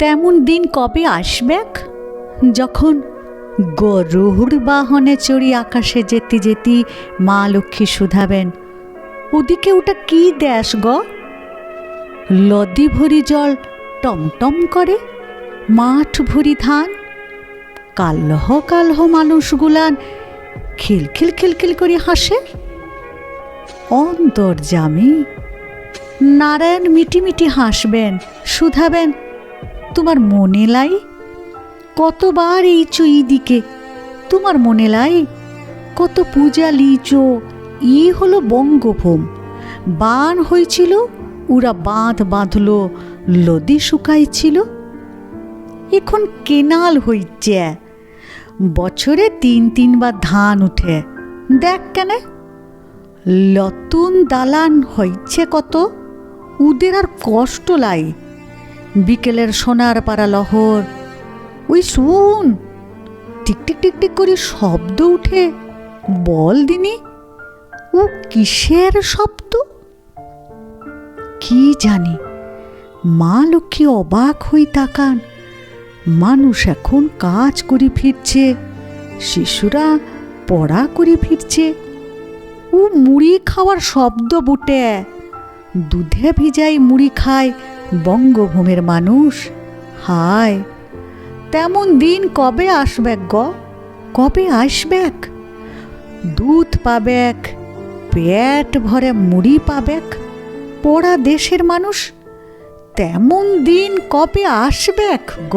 তেমন দিন কবে আসবেক যখন গরুর বাহনে চড়ি আকাশে যেতে যেতে মা লক্ষ্মী শুধাবেন, ওদিকে ওটা কি দেশ গ? লদি ভরি জল টমটম করে, মাঠ ভরি ধান কালহ কালহ মানুষগুলান খিলখিল খিলখিল করে হাসে। অন্তর্জামী নারায়ণ মিটি মিটি হাসবেন, শুধাবেন তোমার মনে লাই? কতবার এই চুই দিকে তোমার মনে লাই? কত পূজা লিচো ই হলো বঙ্গভূম। বান হয়েছিল উরা বাঁধ বাঁধল, লদি শুকাইছিল। এখন কেনাল হইছে। বছরে তিন তিনবার ধান উঠে। দেখ কেন? লতুন দালান হইছে কত? উদের আর কষ্ট লাই। বিকেলের সোনার পাড়া লহর। ওই শুন টিকটিক টিকটিক করে শব্দ উঠে। বল দিনি, ও কিসের শব্দ? কি জানি, মা লক্ষ্মী অবাক হই তাকান। মানুষ এখন কাজ করে ফিরছে, শিশুরা পড়া করে ফিরছে। ও মুড়ি খাওয়ার শব্দ বুটে। দুধে ভিজাই মুড়ি খায় বঙ্গভূমির মানুষ? হায়, তেমন দিন কবে আসবেক গ? কবে আসবেক দুধ পাবেক পেট ভরে মুড়ি পাবেক পোড়া দেশের মানুষ, তেমন দিন কবে আসবেক গ?